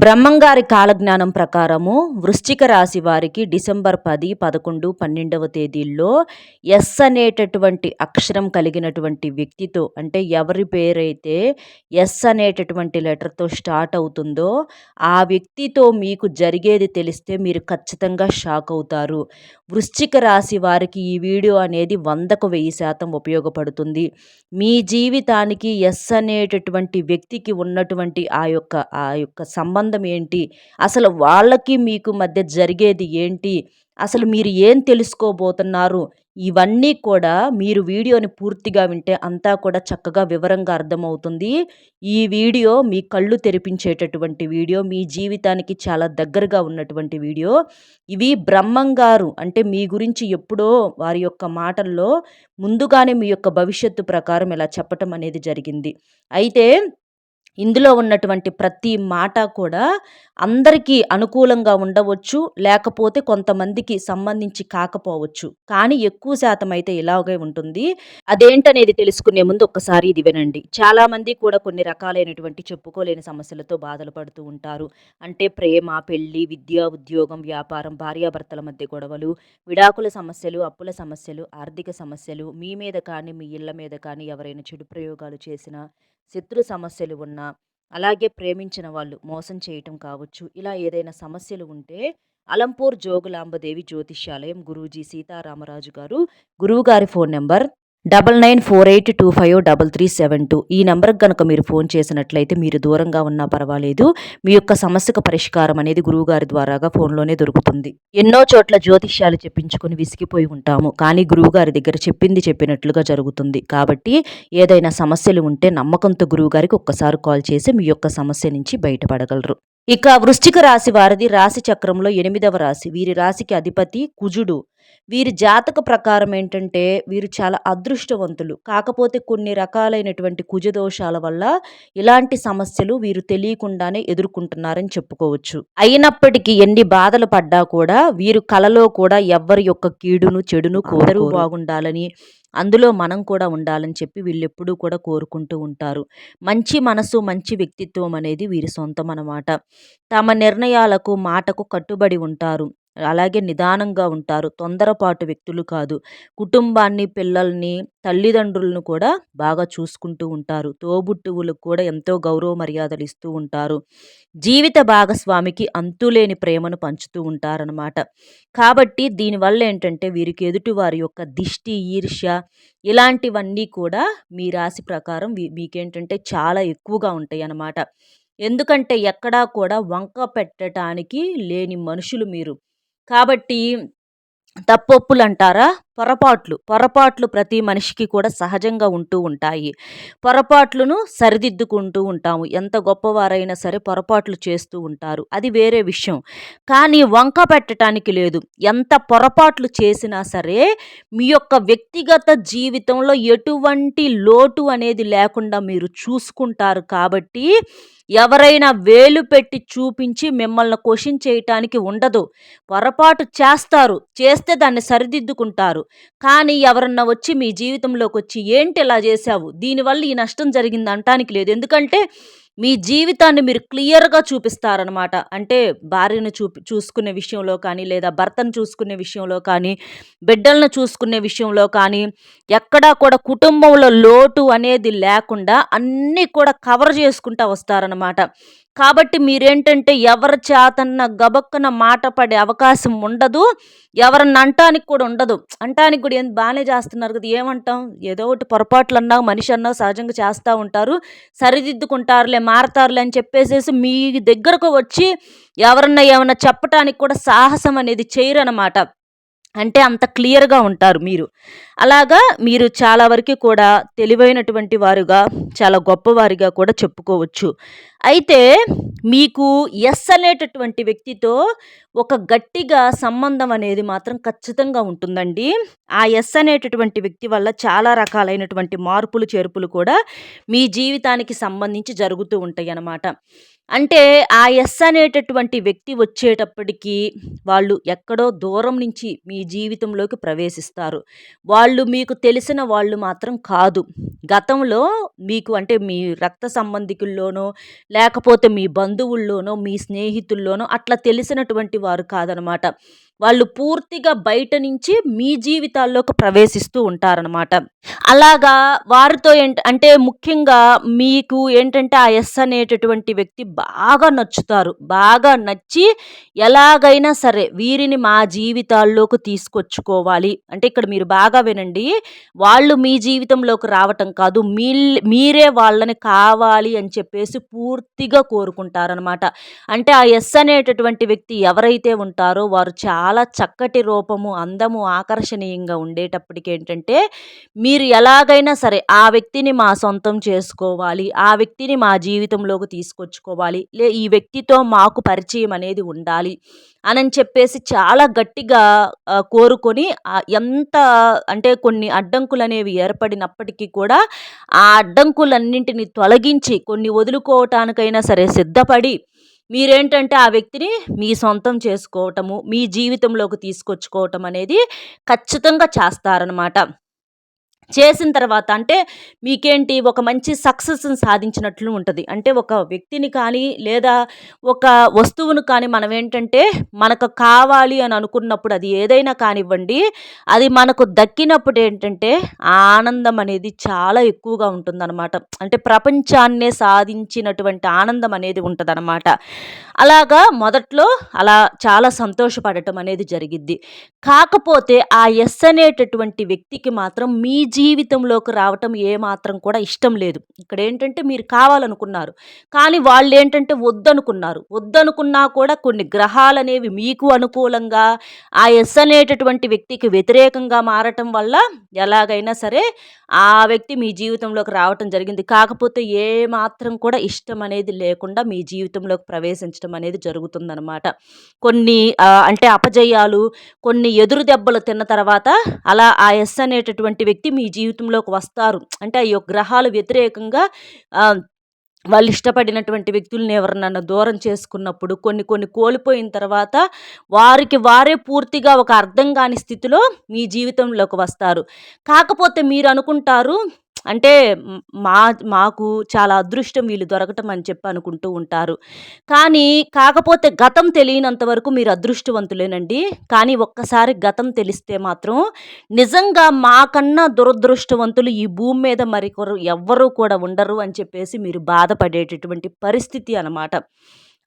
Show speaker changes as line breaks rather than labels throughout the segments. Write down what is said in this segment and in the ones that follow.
బ్రహ్మంగారి కాలజ్ఞానం ప్రకారము వృశ్చిక రాశి వారికి డిసెంబర్ పది పదకొండు పన్నెండవ తేదీల్లో ఎస్ అనేటటువంటి అక్షరం కలిగినటువంటి వ్యక్తితో అంటే ఎవరి పేరైతే ఎస్ అనేటటువంటి లెటర్తో స్టార్ట్ అవుతుందో ఆ వ్యక్తితో మీకు జరిగేది తెలిస్తే మీరు ఖచ్చితంగా షాక్ అవుతారు. వృశ్చిక రాశి వారికి ఈ వీడియో అనేది వందకు వెయ్యి శాతం ఉపయోగపడుతుంది. మీ జీవితానికి ఎస్ అనేటటువంటి వ్యక్తికి ఉన్నటువంటి ఆ యొక్క ఆ యొక్క సంబంధం ఏంటి? అసలు వాళ్ళకి మీకు మధ్య జరిగేది ఏంటి? అసలు మీరు ఏం తెలుసుకోబోతున్నారు? ఇవన్నీ కూడా మీరు వీడియోని పూర్తిగా వింటే అంతా కూడా చక్కగా వివరంగా అర్థమవుతుంది. ఈ వీడియో మీ కళ్ళు తెరిపించేటటువంటి వీడియో మీ జీవితానికి చాలా దగ్గరగా ఉన్నటువంటి వీడియో. ఇవి బ్రహ్మంగారు అంటే మీ గురించి ఎప్పుడో వారి యొక్క మాటల్లో ముందుగానే మీ యొక్క భవిష్యత్తు ప్రకారం ఇలా చెప్పటం అనేది జరిగింది. అయితే ఇందులో ఉన్నటువంటి ప్రతి మాట కూడా అందరికీ అనుకూలంగా ఉండవచ్చు లేకపోతే కొంతమందికి సంబంధించి కాకపోవచ్చు. కానీ ఎక్కువ శాతం అయితే ఇలాగే ఉంటుంది. అదేంటనేది తెలుసుకునే ముందు ఒక్కసారి ఇది వినండి. చాలామంది కూడా కొన్ని రకాలైనటువంటి చెప్పుకోలేని సమస్యలతో బాధలు పడుతూ ఉంటారు. అంటే ప్రేమ పెళ్ళి విద్య ఉద్యోగం వ్యాపారం భార్యాభర్తల మధ్య గొడవలు విడాకుల సమస్యలు అప్పుల సమస్యలు ఆర్థిక సమస్యలు మీ మీద కానీ మీ ఇళ్ళ మీద కానీ ఎవరైనా చెడు ప్రయోగాలు చేసినా శత్రు సమస్యలు ఉన్నా అలాగే ప్రేమించిన వాళ్ళు మోసం చేయటం కావచ్చు. ఇలా ఏదైనా సమస్యలు ఉంటే అలంపూర్ జోగులాంబదేవి జ్యోతిష్యాలయం గురూజీ సీతారామరాజు గారు గురువుగారి phone number double nine four eight two five double three seven two. ఈ నెంబర్కి కనుక మీరు ఫోన్ చేసినట్లయితే మీరు దూరంగా ఉన్నా పర్వాలేదు. మీ యొక్క సమస్యకు పరిష్కారం అనేది గురువుగారి ద్వారాగా ఫోన్లోనే దొరుకుతుంది. ఎన్నో చోట్ల జ్యోతిష్యాలు చెప్పించుకొని విసిగిపోయి ఉంటాము. కానీ గురువుగారి దగ్గర చెప్పింది చెప్పినట్లుగా జరుగుతుంది. కాబట్టి ఏదైనా సమస్యలు ఉంటే నమ్మకంతో గురువుగారికి ఒక్కసారి కాల్ చేసి మీ యొక్క సమస్య నుంచి బయటపడగలరు. ఇక వృశ్చిక రాశి వారిది రాశి చక్రంలో ఎనిమిదవ రాశి. వీరి రాశికి అధిపతి కుజుడు. వీరి జాతక ప్రకారం ఏంటంటే వీరు చాలా అదృష్టవంతులు. కాకపోతే కొన్ని రకాలైనటువంటి కుజదోషాల వల్ల ఇలాంటి సమస్యలు వీరు తెలియకుండానే ఎదుర్కొంటున్నారని చెప్పుకోవచ్చు. అయినప్పటికీ ఎన్ని బాధలు పడ్డా కూడా వీరు కలలో కూడా ఎవ్వరి యొక్క కీడును చెడును కోరు బాగుండాలని అందులో మనం కూడా ఉండాలని చెప్పి వీళ్ళెప్పుడూ కూడా కోరుకుంటూ ఉంటారు. మంచి మనసు మంచి వ్యక్తిత్వం అనేది వీరి సొంతం అన్నమాట తమ నిర్ణయాలకు మాటకు కట్టుబడి ఉంటారు. అలాగే నిదానంగా ఉంటారు. తొందరపాటు వ్యక్తులు కాదు. కుటుంబాన్ని పిల్లల్ని తల్లిదండ్రులను కూడా బాగా చూసుకుంటూ ఉంటారు. తోబుట్టువులకు కూడా ఎంతో గౌరవ మర్యాదలు ఇస్తూ ఉంటారు. జీవిత భాగస్వామికి అంతులేని ప్రేమను పంచుతూ ఉంటారనమాట కాబట్టి దీనివల్ల ఏంటంటే వీరికి ఎదుటి వారి యొక్క దిష్టి ఈర్ష్య ఇలాంటివన్నీ కూడా మీ రాశి ప్రకారం మీకేంటంటే చాలా ఎక్కువగా ఉంటాయి అన్నమాట ఎందుకంటే ఎక్కడా కూడా వంక పెట్టడానికి లేని మనుషులు మీరు. కాబట్టి తప్పొప్పులు అంటారా పొరపాట్లు పొరపాట్లు ప్రతి మనిషికి కూడా సహజంగా ఉంటూ ఉంటాయి. పొరపాట్లను సరిదిద్దుకుంటూ ఉంటాము. ఎంత గొప్పవారైనా సరే పొరపాట్లు చేస్తూ ఉంటారు. అది వేరే విషయం. కానీ వంక పెట్టడానికి లేదు. ఎంత పొరపాట్లు చేసినా సరే మీ యొక్క వ్యక్తిగత జీవితంలో ఎటువంటి లోటు అనేది లేకుండా మీరు చూసుకుంటారు కాబట్టి ఎవరైనా వేలు పెట్టి చూపించి మిమ్మల్ని క్వశ్చన్ చేయటానికి ఉండదు. పొరపాటు చేస్తారు. చేస్తే దాన్ని సరిదిద్దుకుంటారు. కానీ ఎవరన్నా వచ్చి మీ జీవితంలోకి వచ్చి ఏంటి ఇలా చేశావు? దీనివల్ల ఈ నష్టం జరిగింది అంటానికి లేదు. ఎందుకంటే మీ జీవితాన్ని మీరు క్లియర్గా చూపిస్తారనమాట అంటే భార్యను చూపి చూసుకునే విషయంలో కానీ లేదా భర్తను చూసుకునే విషయంలో కానీ బిడ్డలను చూసుకునే విషయంలో కానీ ఎక్కడా కూడా కుటుంబంలో లోటు అనేది లేకుండా అన్నీ కూడా కవర్ చేసుకుంటూ వస్తారనమాట కాబట్టి మీరేంటంటే ఎవరి చేతన్న గబక్కన మాట పడే అవకాశం ఉండదు ఎవరన్నా అంటానికి కూడా ఉండదు. అంటానికి కూడా ఏం బాగానే చేస్తున్నారు కదా ఏమంటాం? ఏదో ఒకటి పొరపాట్లు అన్నా మనిషి అన్నా సహజంగా చేస్తూ ఉంటారు సరిదిద్దుకుంటారులే మారతారులే అని చెప్పేసేసి మీ దగ్గరకు వచ్చి ఎవరన్నా ఏమన్నా చెప్పటానికి కూడా సాహసం అనేది చేయరనమాట అంటే అంత క్లియర్గా ఉంటారు మీరు. అలాగా మీరు చాలా వరకు కూడా తెలివైనటువంటి వారుగా చాలా గొప్పవారిగా కూడా చెప్పుకోవచ్చు. అయితే మీకు ఎస్ అనేటటువంటి వ్యక్తితో ఒక గట్టిగా సంబంధం అనేది మాత్రం ఖచ్చితంగా ఉంటుందండి. ఆ ఎస్ అనేటటువంటి వ్యక్తి వల్ల చాలా రకాలైనటువంటి మార్పులు చేర్పులు కూడా మీ జీవితానికి సంబంధించి జరుగుతూ ఉంటాయి అన్నమాట అంటే ఆ ఎస్ అనేటటువంటి వ్యక్తి వచ్చేటప్పటికీ వాళ్ళు ఎక్కడో దూరం నుంచి మీ జీవితంలోకి ప్రవేశిస్తారు. వాళ్ళు మీకు తెలిసిన వాళ్ళు మాత్రం కాదు. గతంలో మీకు అంటే మీ రక్త సంబంధికుల్లోనో, లేకపోతే మీ బంధువుల్లోనో, మీ స్నేహితుల్లోనో అట్లా తెలిసినటువంటి వారు కాదనమాట. వాళ్ళు పూర్తిగా బయట నుంచి మీ జీవితాల్లోకి ప్రవేశిస్తూ ఉంటారనమాట. అలాగా వారితో ఏంటి అంటే ముఖ్యంగా మీకు ఏంటంటే ఆ ఎస్ అనేటటువంటి వ్యక్తి బాగా నచ్చుతారు. బాగా నచ్చి ఎలాగైనా సరే వీరిని మా జీవితాల్లోకి తీసుకొచ్చుకోవాలి. అంటే ఇక్కడ మీరు బాగా వినండి. వాళ్ళు మీ జీవితంలోకి రావటం కాదు. మీ మీరే వాళ్ళని కావాలి అని చెప్పేసి పూర్తిగా కోరుకుంటారనమాట. అంటే ఆ ఎస్ అనేటటువంటి వ్యక్తి ఎవరైతే ఉంటారో వారు చాలా చక్కటి రూపము, అందము, ఆకర్షణీయంగా ఉండేటప్పటికి ఏంటంటే మీరు ఎలాగైనా సరే ఆ వ్యక్తిని మా సొంతం చేసుకోవాలి. ఆ వ్యక్తిని మా జీవితంలోకి తీసుకొచ్చుకోవాలి. లే ఈ వ్యక్తితో మాకు పరిచయం అనేది ఉండాలి. అని చెప్పేసి చాలా గట్టిగా కోరుకొని ఎంత అంటే కొన్ని అడ్డంకులనేవి ఏర్పడినప్పటికీ కూడా ఆ అడ్డంకులన్నింటిని తొలగించి కొన్ని వదులుకోవటానికైనా సరే సిద్ధపడి మీరేంటంటే ఆ వ్యక్తిని మీ సొంతం చేసుకోవటము, మీ జీవితంలోకి తీసుకొచ్చుకోవటం అనేది ఖచ్చితంగా చేస్తారనమాట. చేసిన తర్వాత అంటే మీకేంటి ఒక మంచి సక్సెస్‌ని సాధించినట్లు ఉంటుంది. అంటే ఒక వ్యక్తిని కానీ, లేదా ఒక వస్తువును కానీ మనం ఏంటంటే మనకు కావాలి అని అనుకున్నప్పుడు అది ఏదైనా కానివ్వండి, అది మనకు దక్కినప్పుడు ఏంటంటే ఆ ఆనందం అనేది చాలా ఎక్కువగా ఉంటుందన్నమాట. అంటే ప్రపంచాన్నే సాధించినటువంటి ఆనందం అనేది ఉంటుందన్నమాట. అలాగా మొదట్లో అలా చాలా సంతోషపడటం అనేది జరిగిద్ది. కాకపోతే ఆ ఎస్ అనేటటువంటి వ్యక్తికి మాత్రం మీ జీవితంలోకి రావటం ఏమాత్రం కూడా ఇష్టం లేదు. ఇక్కడ ఏంటంటే మీరు కావాలనుకున్నారు. కానీ వాళ్ళు ఏంటంటే వద్దనుకున్నారు. వద్దనుకున్నా కూడా కొన్ని గ్రహాలు అనేవి మీకు అనుకూలంగా ఆ ఎస్ అనేటటువంటి వ్యక్తికి వ్యతిరేకంగా మారటం వల్ల ఎలాగైనా సరే ఆ వ్యక్తి మీ జీవితంలోకి రావటం జరిగింది. కాకపోతే ఏమాత్రం కూడా ఇష్టం అనేది లేకుండా మీ జీవితంలోకి ప్రవేశించడం అనేది జరుగుతుందనమాట. కొన్ని అంటే అపజయాలు, కొన్ని ఎదురు దెబ్బలు తిన్న తర్వాత అలా ఆ ఎస్ అనేటటువంటి వ్యక్తి మీ జీవితంలోకి వస్తారు. అంటే ఆ గ్రహాలు వ్యతిరేకంగా వాళ్ళు ఇష్టపడినటువంటి వ్యక్తుల్ని ఎవరినన్నా దూరం చేసుకున్నప్పుడు కొన్ని కొన్ని కోల్పోయిన తర్వాత వారికి వారే పూర్తిగా ఒక అర్థం కాని స్థితిలో మీ జీవితంలోకి వస్తారు. కాకపోతే మీరు అనుకుంటారు అంటే మా మాకు చాలా అదృష్టం వీళ్ళు దొరకటం అని చెప్పి అనుకుంటూ ఉంటారు. కానీ కాకపోతే గతం తెలియనంత వరకు మీరు అదృష్టవంతులేనండి. కానీ ఒక్కసారి గతం తెలిస్తే మాత్రం నిజంగా మాకన్నా దురదృష్టవంతులు ఈ భూమి మీద మరికొరు ఎవ్వరు కూడా ఉండరు అని చెప్పేసి మీరు బాధపడేటటువంటి పరిస్థితి అనమాట.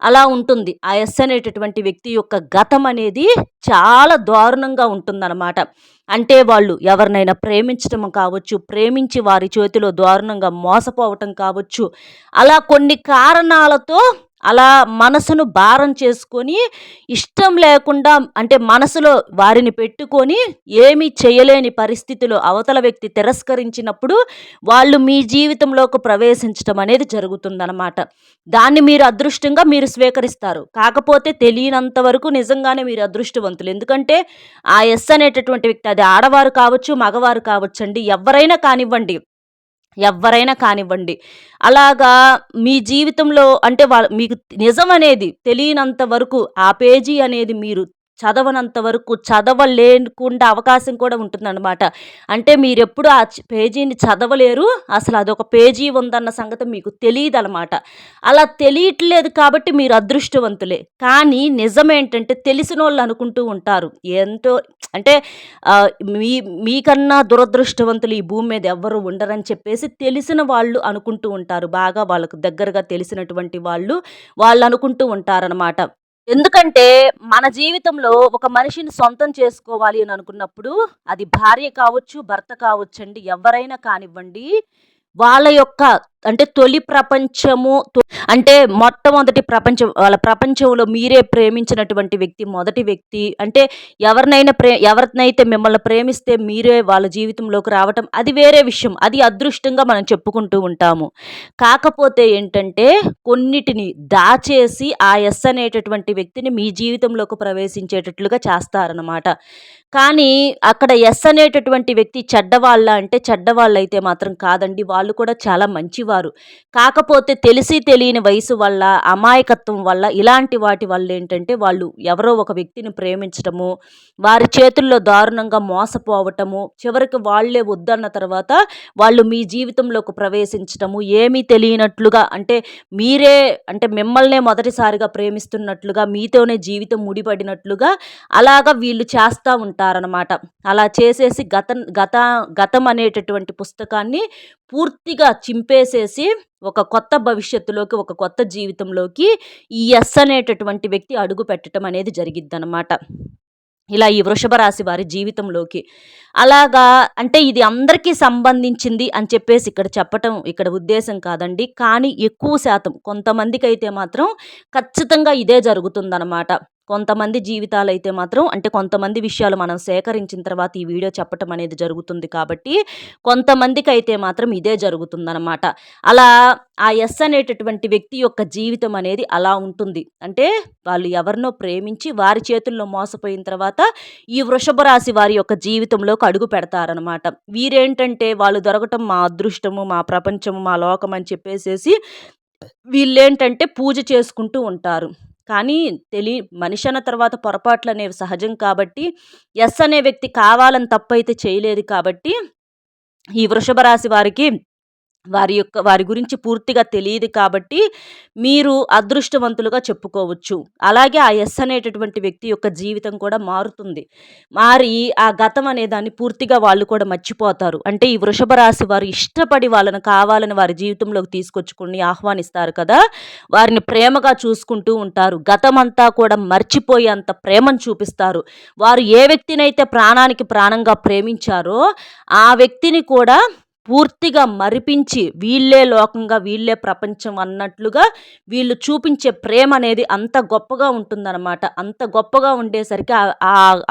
అలా ఉంటుంది. ఆ ఎస్ అనేటటువంటి వ్యక్తి యొక్క గతం అనేది చాలా దారుణంగా ఉంటుందన్నమాట అంటే వాళ్ళు ఎవరినైనా ప్రేమించటం కావచ్చు, ప్రేమించి వారి చేతిలో దారుణంగా మోసపోవటం కావచ్చు. అలా కొన్ని కారణాలతో అలా మనసును భారం చేసుకొని ఇష్టం లేకుండా అంటే మనసులో వారిని పెట్టుకొని ఏమీ చేయలేని పరిస్థితిలో అవతల వ్యక్తి తిరస్కరించినప్పుడు వాళ్ళు మీ జీవితంలోకి ప్రవేశించటం అనేది జరుగుతుందనమాట. దాన్ని మీరు అదృష్టంగా మీరు స్వీకరిస్తారు. కాకపోతే తెలియనంత వరకు నిజంగానే మీరు అదృష్టవంతులు. ఎందుకంటే ఆ ఎస్ అనేటటువంటి వ్యక్తి అది ఆడవారు కావచ్చు, మగవారు కావచ్చండి. ఎవరైనా కానివ్వండి. ఎవరైనా కానివ్వండి. అలాగా మీ జీవితంలో అంటే వాళ్ళ మీకు నిజమనేది తెలియనంత వరకు ఆ పేజీ అనేది మీరు చదవనంత వరకు చదవలేకుండా అవకాశం కూడా ఉంటుందనమాట. అంటే మీరెప్పుడు ఆ పేజీని చదవలేరు. అసలు అదొక పేజీ ఉందన్న సంగతి మీకు తెలియదు అనమాట అలా తెలియట్లేదు కాబట్టి మీరు అదృష్టవంతులే. కానీ నిజమేంటంటే తెలిసినోళ్ళు అనుకుంటూ ఉంటారు. ఎంతో అంటే మీ మీకన్నా దురదృష్టవంతులు ఈ భూమి మీద ఎవ్వరు ఉండరని చెప్పేసి తెలిసిన వాళ్ళు అనుకుంటూ ఉంటారు. బాగా వాళ్ళకు దగ్గరగా తెలిసినటువంటి వాళ్ళు, వాళ్ళనుకుంటూ ఉంటారనమాట. ఎందుకంటే మన జీవితంలో ఒక మనిషిని సొంతం చేసుకోవాలి అని అనుకున్నప్పుడు అది భార్య కావచ్చు, భర్త కావచ్చండి. ఎవరైనా కానివ్వండి. వాళ్ళ యొక్క అంటే తొలి ప్రపంచము తొ అంటే మొట్టమొదటి ప్రపంచం వాళ్ళ ప్రపంచంలో మీరే ప్రేమించినటువంటి వ్యక్తి మొదటి వ్యక్తి. అంటే ఎవరినైనా ప్రే ఎవరినైతే మిమ్మల్ని ప్రేమిస్తే మీరే వాళ్ళ జీవితంలోకి రావటం అది వేరే విషయం. అది అదృష్టంగా మనం చెప్పుకుంటూ ఉంటాము. కాకపోతే ఏంటంటే కొన్నిటిని దాచేసి ఆ ఎస్ అనేటటువంటి వ్యక్తిని మీ జీవితంలోకి ప్రవేశించేటట్లుగా చేస్తారనమాట. కానీ అక్కడ ఎస్ అనేటటువంటి వ్యక్తి చెడ్డవాళ్ళ అంటే చెడ్డవాళ్ళైతే మాత్రం కాదండి. వాళ్ళు కూడా చాలా మంచివారు. కాకపోతే తెలిసి తెలియని వయసు వల్ల అమాయకత్వం వల్ల ఇలాంటి వాటి వల్ల ఏంటంటే వాళ్ళు ఎవరో ఒక వ్యక్తిని ప్రేమించటము వారి చేతుల్లో దారుణంగా మోసపోవటము చివరికి వాళ్ళే వద్దన్న తర్వాత వాళ్ళు మీ జీవితంలోకి ప్రవేశించటము ఏమీ తెలియనట్లుగా అంటే మీరే అంటే మిమ్మల్నే మొదటిసారిగా ప్రేమిస్తున్నట్లుగా మీతోనే జీవితం ముడిపడినట్లుగా అలాగా వీళ్ళు చేస్తూ ఉంటారు ఉంటారనమాట అలా చేసేసి గత గత గతం అనేటటువంటి పుస్తకాన్ని పూర్తిగా చింపేసేసి ఒక కొత్త భవిష్యత్తులోకి ఒక కొత్త జీవితంలోకి ఈ ఎస్ అనేటటువంటి వ్యక్తి అడుగు పెట్టడం అనేది జరిగిద్దనమాట ఇలా ఈ వృషభ రాశి వారి జీవితంలోకి. అలాగా అంటే ఇది అందరికీ సంబంధించింది అని చెప్పేసి ఇక్కడ చెప్పటం ఇక్కడ ఉద్దేశం కాదండి. కానీ ఎక్కువ శాతం కొంతమందికి అయితే మాత్రం ఖచ్చితంగా ఇదే జరుగుతుందన్నమాట. కొంతమంది జీవితాలు అయితే మాత్రం అంటే కొంతమంది విషయాలు మనం సేకరించిన తర్వాత ఈ వీడియో చెప్పటం అనేది జరుగుతుంది కాబట్టి కొంతమందికి అయితే మాత్రం ఇదే జరుగుతుందనమాట అలా ఆ ఎస్ అనేటటువంటి వ్యక్తి యొక్క జీవితం అనేది అలా ఉంటుంది. అంటే వాళ్ళు ఎవరినో ప్రేమించి వారి చేతుల్లో మోసపోయిన తర్వాత ఈ వృషభ రాశి వారి యొక్క జీవితంలోకి అడుగు పెడతారనమాట వీరేంటంటే వాళ్ళు దొరకటం మా అదృష్టము మా ప్రపంచము మా లోకం అని చెప్పేసేసి వీళ్ళేంటంటే పూజ చేసుకుంటూ ఉంటారు. కానీ తెలి మనిషి అన్న తర్వాత పొరపాట్లు అనేవి సహజం కాబట్టి ఎస్ అనే వ్యక్తి కావాలని తప్పైతే చేయలేదు కాబట్టి ఈ వృషభ రాశి వారికి వారి యొక్క వారి గురించి పూర్తిగా తెలియదు కాబట్టి మీరు అదృష్టవంతులుగా చెప్పుకోవచ్చు. అలాగే ఆ ఎస్ అనేటటువంటి వ్యక్తి యొక్క జీవితం కూడా మారుతుంది. మారి ఆ గతం అనే దాన్ని పూర్తిగా వాళ్ళు కూడా మర్చిపోతారు. అంటే ఈ వృషభ రాశి వారు ఇష్టపడి వాళ్ళని కావాలని వారి జీవితంలోకి తీసుకొచ్చుకుని ఆహ్వానిస్తారు కదా వారిని ప్రేమగా చూసుకుంటూ ఉంటారు. గతం అంతా కూడా మర్చిపోయేంత ప్రేమను చూపిస్తారు. వారు ఏ వ్యక్తినైతే ప్రాణానికి ప్రాణంగా ప్రేమించారో ఆ వ్యక్తిని కూడా పూర్తిగా మరిపించి వీళ్ళే లోకంగా వీళ్ళే ప్రపంచం అన్నట్లుగా వీళ్ళు చూపించే ప్రేమ అనేది అంత గొప్పగా ఉంటుందన్నమాట. అంత గొప్పగా ఉండేసరికి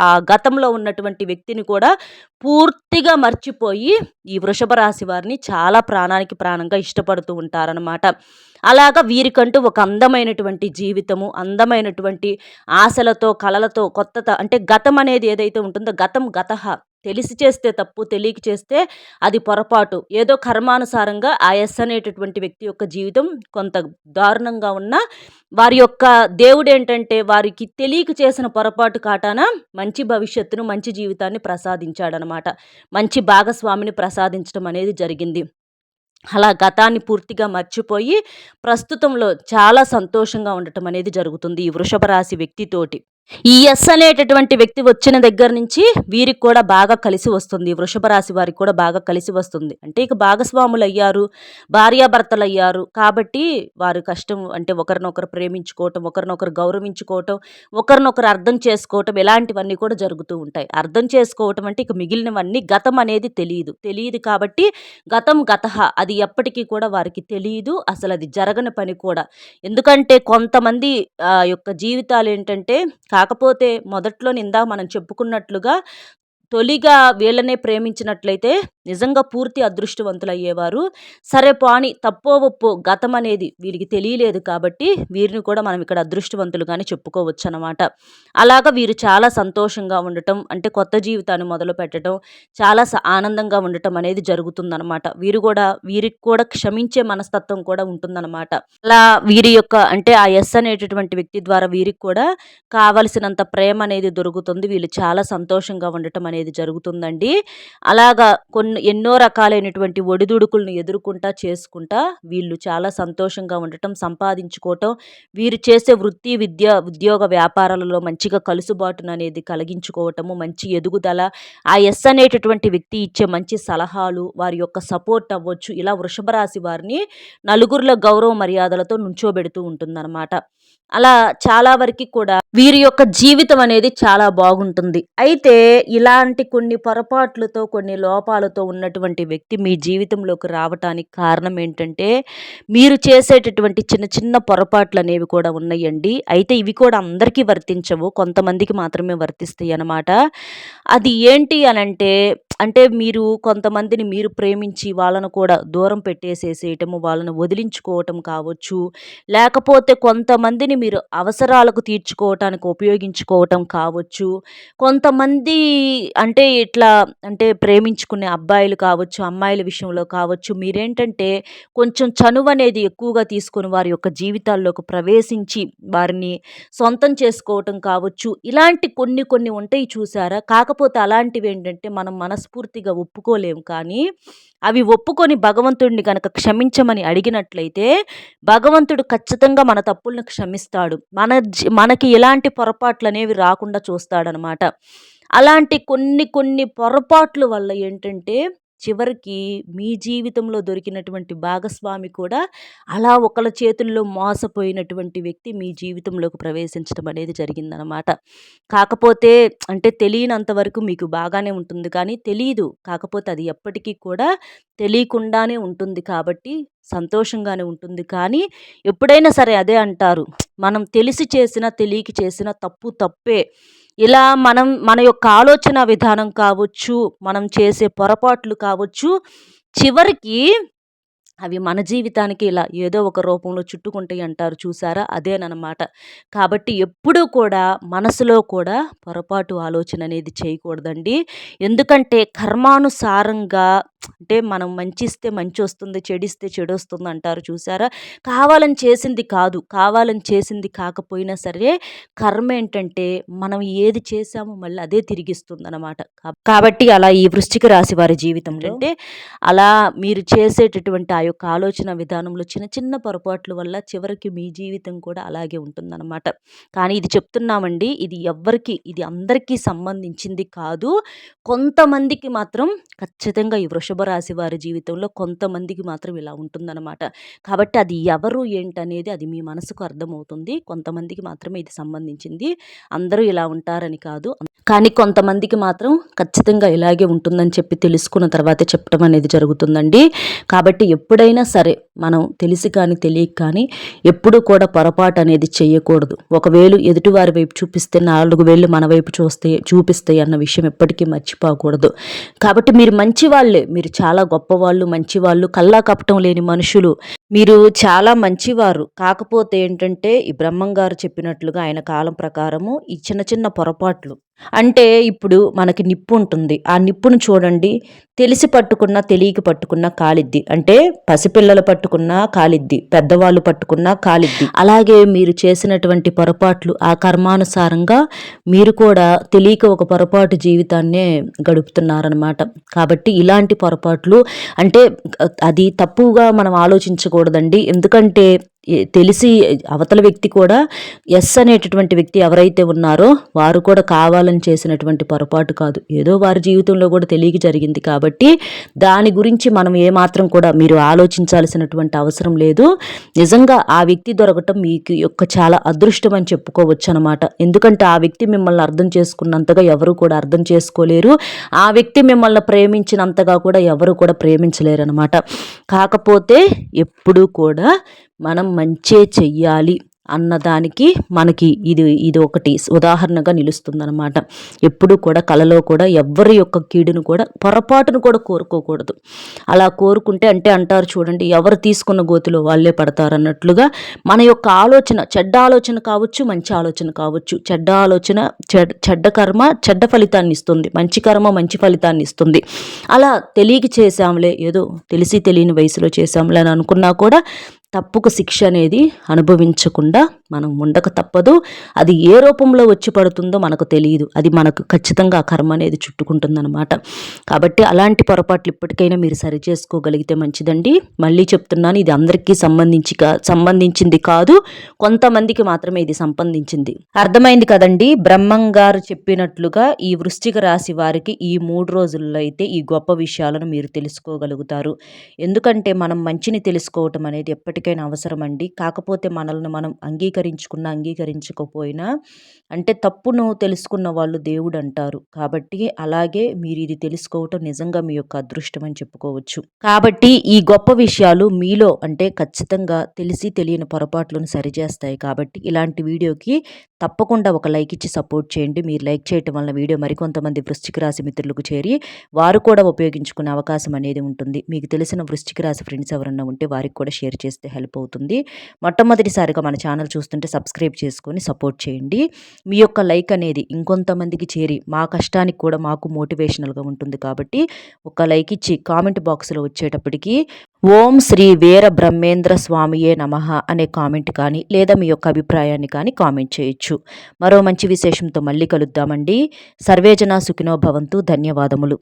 ఆ గతంలో ఉన్నటువంటి వ్యక్తిని కూడా పూర్తిగా మర్చిపోయి ఈ వృషభ రాశి వారిని చాలా ప్రాణానికి ప్రాణంగా ఇష్టపడుతూ ఉంటారనమాట అలాగా వీరికంటూ ఒక అందమైనటువంటి జీవితము అందమైనటువంటి ఆశలతో కళలతో కొత్త అంటే గతం అనేది ఏదైతే ఉంటుందో గతం గతహ తెలిసి చేస్తే తప్పు తెలియక చేస్తే అది పొరపాటు. ఏదో కర్మానుసారంగా ఆ ఎస్ అనేటటువంటి వ్యక్తి యొక్క జీవితం కొంత దారుణంగా ఉన్న వారి యొక్క దేవుడు ఏంటంటే వారికి తెలియక చేసిన పొరపాటు కాటాన మంచి భవిష్యత్తును మంచి జీవితాన్ని ప్రసాదించాడనమాట. మంచి భాగస్వామిని ప్రసాదించడం అనేది జరిగింది. అలా గతాన్ని పూర్తిగా మర్చిపోయి ప్రస్తుతంలో చాలా సంతోషంగా ఉండటం అనేది జరుగుతుంది ఈ వృషభ రాశి వ్యక్తితోటి ఈ ఎస్ అనేటటువంటి వ్యక్తి వచ్చిన దగ్గర నుంచి వీరికి కూడా బాగా కలిసి వస్తుంది. వృషభ రాశి వారికి కూడా బాగా కలిసి వస్తుంది. అంటే ఇక భాగస్వాములు అయ్యారు భార్యాభర్తలు అయ్యారు కాబట్టి వారు కష్టం అంటే ఒకరినొకరు ప్రేమించుకోవటం ఒకరినొకరు గౌరవించుకోవటం ఒకరినొకరు అర్థం చేసుకోవటం ఇలాంటివన్నీ కూడా జరుగుతూ ఉంటాయి. అర్థం చేసుకోవటం అంటే ఇక మిగిలినవన్నీ గతం అనేది తెలియదు. తెలియదు కాబట్టి గతం గత అది ఎప్పటికీ కూడా వారికి తెలియదు. అసలు అది జరగని పని కూడా. ఎందుకంటే కొంతమంది యొక్క జీవితాలు ఏంటంటే కాకపోతే మొదట్లో ఇందాక మనం చెప్పుకున్నట్లుగా తొలిగా వీళ్ళనే ప్రేమించినట్లయితే నిజంగా పూర్తి అదృష్టవంతులు అయ్యేవారు సరే పాని తప్పో ఒప్పో గతం అనేది వీరికి తెలియలేదు కాబట్టి వీరిని కూడా మనం ఇక్కడ అదృష్టవంతులుగానే చెప్పుకోవచ్చు అనమాట అలాగ వీరు చాలా సంతోషంగా ఉండటం అంటే కొత్త జీవితాన్ని మొదలు పెట్టడం చాలా ఆనందంగా ఉండటం అనేది జరుగుతుందనమాట వీరు కూడా వీరికి కూడా క్షమించే మనస్తత్వం కూడా ఉంటుందన్నమాట. అలా వీరి యొక్క అంటే ఆ ఎస్ అనేటటువంటి వ్యక్తి ద్వారా వీరికి కూడా కావలసినంత ప్రేమ అనేది దొరుకుతుంది. వీళ్ళు చాలా సంతోషంగా ఉండటం అనేది జరుగుతుందండి. అలాగా కొన్ని ఎన్నో రకాలైనటువంటి ఒడిదుడుకులను ఎదుర్కొంటా చేసుకుంటా వీళ్ళు చాలా సంతోషంగా ఉండటం సంపాదించుకోవటం వీరు చేసే వృత్తి విద్య ఉద్యోగ వ్యాపారాలలో మంచిగా కలుసుబాటును అనేది కలిగించుకోవటము మంచి ఎదుగుదల ఆ ఎస్ అనేటటువంటి వ్యక్తి ఇచ్చే మంచి సలహాలు వారి యొక్క సపోర్ట్ అవ్వచ్చు ఇలా వృషభ రాశి వారిని నలుగురిలో గౌరవ మర్యాదలతో నుంచోబెడుతూ ఉంటుందన్నమాట. అలా చాలా వరకు కూడా వీరి యొక్క జీవితం అనేది చాలా బాగుంటుంది. అయితే ఇలాంటి కొన్ని పొరపాట్లతో కొన్ని లోపాలతో ఉన్నటువంటి వ్యక్తి మీ జీవితంలోకి రావటానికి కారణం ఏంటంటే మీరు చేసేటటువంటి చిన్న చిన్న పొరపాట్లు అనేవి కూడా ఉన్నాయండి. అయితే ఇవి కూడా అందరికీ వర్తించవు. కొంతమందికి మాత్రమే వర్తిస్తాయి అన్నమాట. అది ఏంటి అనంటే అంటే మీరు కొంతమందిని మీరు ప్రేమించి వాళ్ళను కూడా దూరం పెట్టేసేసేయటము వాళ్ళను వదిలించుకోవటం కావచ్చు. లేకపోతే కొంతమందిని మీరు అవసరాలకు తీర్చుకోవటానికి ఉపయోగించుకోవటం కావచ్చు. కొంతమంది అంటే ఇట్లా అంటే ప్రేమించుకునే అబ్బాయిలు కావచ్చు అమ్మాయిల విషయంలో కావచ్చు మీరేంటంటే కొంచెం చనువు అనేది ఎక్కువగా తీసుకొని వారి యొక్క జీవితాల్లోకి ప్రవేశించి వారిని సొంతం చేసుకోవటం కావచ్చు. ఇలాంటి కొన్ని కొన్ని ఉంటాయి చూసారా? కాకపోతే అలాంటివి ఏంటంటే మనం మనస్ మనస్ఫూర్తిగా ఒప్పుకోలేము కానీ అవి ఒప్పుకొని భగవంతుడిని కనుక క్షమించమని అడిగినట్లయితే భగవంతుడు ఖచ్చితంగా మన తప్పులను క్షమిస్తాడు. మన మనకి ఎలాంటి పొరపాట్లు అనేవి రాకుండా చూస్తాడనమాట. అలాంటి కొన్ని కొన్ని పొరపాట్ల వల్ల ఏంటంటే చివరికి మీ జీవితంలో దొరికినటువంటి భాగస్వామి కూడా అలా ఒకళ్ళ చేతుల్లో మోసపోయినటువంటి వ్యక్తి మీ జీవితంలోకి ప్రవేశించడం అనేది జరిగిందనమాట కాకపోతే అంటే తెలియనంత వరకు మీకు బాగానే ఉంటుంది కానీ తెలియదు కాకపోతే అది ఎప్పటికీ కూడా తెలియకుండానే ఉంటుంది కాబట్టి సంతోషంగానే ఉంటుంది. కానీ ఎప్పుడైనా సరే అదే అంటారు. మనం తెలిసి చేసినా తెలియక చేసినా తప్పు తప్పే. ఇలా మనం మన యొక్క ఆలోచన విధానం కావచ్చు మనం చేసే పొరపాట్లు కావచ్చు చివరికి అవి మన జీవితానికి ఇలా ఏదో ఒక రూపంలో చుట్టుకుంటాయి అంటారు చూసారా? అదేనమాట కాబట్టి ఎప్పుడూ కూడా మనసులో కూడా పొరపాటు ఆలోచన అనేది చేయకూడదండి. ఎందుకంటే కర్మానుసారంగా అంటే మనం మంచి ఇస్తే మంచి వస్తుంది చెడిస్తే చెడు వస్తుంది అంటారు చూసారా? కావాలని చేసింది కాదు. కావాలని చేసింది కాకపోయినా సరే కర్మ ఏంటంటే మనం ఏది చేసామో మళ్ళీ అదే తిరిగిస్తుంది అనమాట కాబట్టి అలా ఈ వృశ్చిక రాశి వారి జీవితంలో అంటే అలా మీరు చేసేటటువంటి ఆ యొక్క ఆలోచన విధానంలో చిన్న చిన్న పొరపాట్ల వల్ల చివరికి మీ జీవితం కూడా అలాగే ఉంటుందన్నమాట. కానీ ఇది చెప్తున్నామండి ఇది ఎవ్వరికి ఇది అందరికీ సంబంధించింది కాదు. కొంతమందికి మాత్రం ఖచ్చితంగా ఈ వృషభ రాశి వారి జీవితంలో కొంతమందికి మాత్రం ఇలా ఉంటుందన్నమాట. కాబట్టి అది ఎవరు ఏంటనేది అది మీ మనసుకు అర్థమవుతుంది. కొంతమందికి మాత్రమే ఇది సంబంధించింది. అందరూ ఇలా ఉంటారని కాదు. కానీ కొంతమందికి మాత్రం ఖచ్చితంగా ఇలాగే ఉంటుందని చెప్పి తెలుసుకున్న తర్వాతే చెప్పడం అనేది జరుగుతుందండి. కాబట్టి ఎప్పుడైనా సరే మనం తెలిసి కానీ తెలియక కానీ ఎప్పుడూ కూడా పొరపాటు అనేది చేయకూడదు. ఒకవేళ ఎదుటివారి వైపు చూపిస్తే నాలుగు వేళ్ళు మన వైపు చూస్తే చూపిస్తాయి అన్న విషయం ఎప్పటికీ మర్చిపోకూడదు. కాబట్టి మీరు మంచి వాళ్ళే మీరు చాలా గొప్పవాళ్ళు మంచివాళ్ళు కల్లా కపటం లేని మనుషులు. మీరు చాలా మంచివారు. కాకపోతే ఏంటంటే ఈ బ్రహ్మం గారు చెప్పినట్లుగా ఆయన కాలం ప్రకారము ఈ చిన్న చిన్న పొరపాట్లు. అంటే ఇప్పుడు మనకి నిప్పు ఉంటుంది. ఆ నిప్పును చూడండి. తెలిసి పట్టుకున్న తెలియక పట్టుకున్న కాలిద్ది. అంటే పసిపిల్లలు పట్టుకున్న కాలిద్ది. పెద్దవాళ్ళు పట్టుకున్న కాలిద్ది. అలాగే మీరు చేసినటువంటి పొరపాట్లు ఆ కర్మానుసారంగా మీరు కూడా తెలియక ఒక పొరపాటు జీవితాన్నే గడుపుతున్నారనమాట కాబట్టి ఇలాంటి పొరపాట్లు అంటే అది తప్పుగా మనం ఆలోచించకూడదండి. ఎందుకంటే తెలిసి అవతల వ్యక్తి కూడా ఎస్ అనేటటువంటి వ్యక్తి ఎవరైతే ఉన్నారో వారు కూడా కావాలని చేసినటువంటి పొరపాటు కాదు. ఏదో వారి జీవితంలో కూడా తెలియక జరిగింది కాబట్టి దాని గురించి మనం ఏమాత్రం కూడా మీరు ఆలోచించాల్సినటువంటి అవసరం లేదు. నిజంగా ఆ వ్యక్తి దొరకటం మీకు యొక్క చాలా అదృష్టం అని చెప్పుకోవచ్చు అనమాట ఎందుకంటే ఆ వ్యక్తి మిమ్మల్ని అర్థం చేసుకున్నంతగా ఎవరు కూడా అర్థం చేసుకోలేరు. ఆ వ్యక్తి మిమ్మల్ని ప్రేమించినంతగా కూడా ఎవరు కూడా ప్రేమించలేరు అనమాట కాకపోతే ఎప్పుడూ కూడా మనం మంచే చెయ్యాలి అన్నదానికి మనకి ఇది ఇది ఒకటి ఉదాహరణగా నిలుస్తుందన్నమాట. ఎప్పుడు కూడా కలలో కూడా ఎవరి యొక్క కీడును కూడా పొరపాటును కూడా కోరుకోకూడదు. అలా కోరుకుంటే అంటే అంటారు చూడండి ఎవరు తీసుకున్న గోతిలో వాళ్ళే పడతారు అన్నట్లుగా మన యొక్క ఆలోచన చెడ్డ ఆలోచన కావచ్చు మంచి ఆలోచన కావచ్చు. చెడ్డ ఆలోచన చెడ్ చెడ్డ కర్మ చెడ్డ ఫలితాన్ని ఇస్తుంది. మంచి కర్మ మంచి ఫలితాన్ని ఇస్తుంది. అలా తెలియక చేశాంలే ఏదో తెలిసి తెలియని వయసులో చేశాంలే అని అనుకున్నా కూడా తప్పుకు శిక్ష అనేది అనుభవించకుండా మనం ఉండక తప్పదు. అది ఏ రూపంలో వచ్చి పడుతుందో మనకు తెలియదు అది మనకు ఖచ్చితంగా ఆ కర్మ అనేది చుట్టుకుంటుందన్నమాట. కాబట్టి అలాంటి పొరపాట్లు ఇప్పటికైనా మీరు సరి చేసుకోగలిగితే మంచిదండి. మళ్ళీ చెప్తున్నాను ఇది అందరికీ సంబంధించి సంబంధించింది కాదు. కొంతమందికి మాత్రమే ఇది సంబంధించింది. అర్థమైంది కదండి? బ్రహ్మం గారు చెప్పినట్లుగా ఈ వృశ్చిక రాశి వారికి ఈ మూడు రోజుల్లో అయితే ఈ గొప్ప విషయాలను మీరు తెలుసుకోగలుగుతారు. ఎందుకంటే మనం మంచిని తెలుసుకోవటం అనేది ఎప్పటికీ ఎప్పటికైనా అవసరం అండి కాకపోతే మనల్ని మనం అంగీకరించుకున్న అంగీకరించకపోయినా అంటే తప్పును తెలుసుకున్న వాళ్ళు దేవుడు అంటారు కాబట్టి అలాగే మీరు ఇది తెలుసుకోవటం నిజంగా మీ యొక్క అదృష్టం అని చెప్పుకోవచ్చు. కాబట్టి ఈ గొప్ప విషయాలు మీలో అంటే ఖచ్చితంగా తెలిసి తెలియని పొరపాట్లను సరిచేస్తాయి. కాబట్టి ఇలాంటి వీడియోకి తప్పకుండా ఒక లైక్ ఇచ్చి సపోర్ట్ చేయండి. మీరు లైక్ చేయటం వల్ల వీడియో మరికొంతమంది వృశ్చిక రాశి మిత్రులకు చేరి వారు కూడా ఉపయోగించుకునే అవకాశం అనేది ఉంటుంది. మీకు తెలిసిన వృశ్చిక రాశి ఫ్రెండ్స్ ఎవరన్నా ఉంటే వారికి కూడా షేర్ చేస్తే హెల్ప్ అవుతుంది. మొట్టమొదటిసారిగా మన ఛానల్ చూస్తుంటే సబ్స్క్రైబ్ చేసుకొని సపోర్ట్ చేయండి. మీ యొక్క లైక్ అనేది ఇంకొంతమందికి చేరి మా కష్టానికి కూడా మాకు మోటివేషనల్గా ఉంటుంది కాబట్టి ఒక లైక్ ఇచ్చి కామెంట్ బాక్స్లో వచ్చేటప్పటికి ఓం శ్రీ వీర బ్రహ్మేంద్ర స్వామియే నమ అనే కామెంట్ కానీ లేదా మీ యొక్క అభిప్రాయాన్ని కానీ కామెంట్ చేయొచ్చు. మరో మంచి విశేషంతో మళ్ళీ కలుద్దామండి. సర్వేజన సుఖినో భవంతు. ధన్యవాదములు.